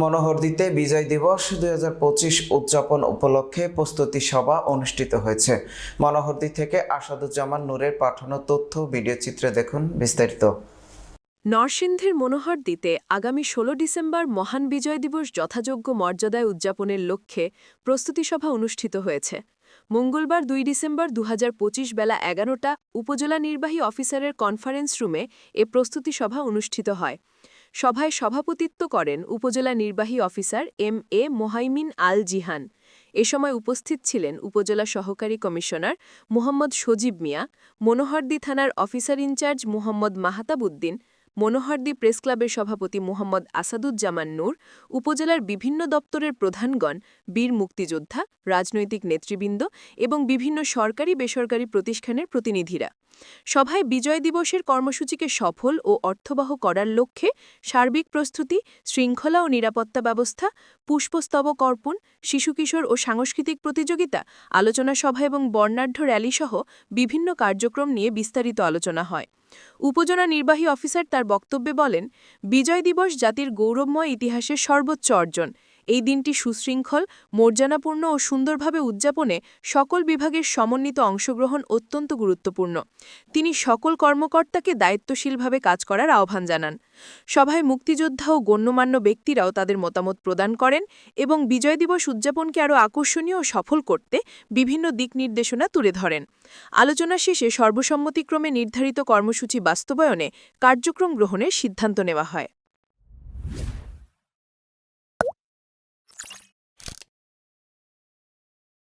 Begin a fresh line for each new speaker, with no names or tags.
মনোহরদীতে বিজয় দিবস দু হাজার পঁচিশ উদযাপন উপলক্ষে প্রস্তুতি সভা অনুষ্ঠিত হয়েছে। মনোহরদী থেকে আসাদুজ্জামান নূরের পাঠানো তথ্য ভিডিও চিত্রে দেখুন বিস্তারিত।
নরসিংদীর মনোহরদীতে আগামী ১৬ ডিসেম্বর মহান বিজয় দিবস যথাযোগ্য মর্যাদায় উদযাপনের লক্ষ্যে প্রস্তুতি সভা অনুষ্ঠিত হয়েছে। মঙ্গলবার দুই ডিসেম্বর দু হাজার পঁচিশ বেলা এগারোটা উপজেলা নির্বাহী অফিসারের কনফারেন্স রুমে এ প্রস্তুতি সভা অনুষ্ঠিত হয়। সভায় সভাপতিত্ব করেন উপজেলা নির্বাহী officer M A Mohaimin Al Jihan এ সময় উপস্থিত ছিলেন উপজেলা সহকারী কমিশনার মোহাম্মদ সজীব মিয়া, মনোহরদী থানার officer in charge Mohammad Mahatab Uddin Monohardi press ক্লাবের সভাপতি মোহাম্মদ আসাদুজ্জামান নূর, উপজেলার বিভিন্ন দপ্তরের প্রধানগণ, বীর মুক্তিযোদ্ধা, রাজনৈতিক নেতৃবৃন্দ এবং বিভিন্ন সরকারি বেসরকারি প্রতিষ্ঠানের প্রতিনিধিরা। সভায় বিজয় দিবসের কর্মসূচিকে সফল ও অর্থবহ করার লক্ষ্যে সার্বিক প্রস্তুতি, শৃঙ্খলা ও নিরাপত্তা ব্যবস্থা পুষ্পস্তবক অর্পণ শিশু কিশোর ও সাংস্কৃতিক প্রতিযোগিতা, আলোচনা সভা এবং বর্ণাঢ্য র্যালিসহ বিভিন্ন কার্যক্রম নিয়ে বিস্তারিত আলোচনা হয়। উপজেলা নির্বাহী অফিসার তার বক্তব্যে বলেন বিজয় দিবস জাতির গৌরবময় ইতিহাসের সর্বোচ্চ অর্জন। এই দিনটি সুশৃঙ্খল, মর্যাদাপূর্ণ ও সুন্দরভাবে উদযাপনে সকল বিভাগের সমন্বিত অংশগ্রহণ অত্যন্ত গুরুত্বপূর্ণ। তিনি সকল কর্মকর্তাকে দায়িত্বশীলভাবে কাজ করার আহ্বান জানান। সভায় মুক্তিযোদ্ধা ও গণ্যমান্য ব্যক্তিরাও তাদের মতামত প্রদান করেন এবং বিজয় দিবস উদযাপনকে আরও আকর্ষণীয় ও সফল করতে বিভিন্ন দিক নির্দেশনা তুলে ধরেন। আলোচনা শেষে সর্বসম্মতিক্রমে নির্ধারিত কর্মসূচি বাস্তবায়নে কার্যক্রম গ্রহণের সিদ্ধান্ত নেওয়া হয়।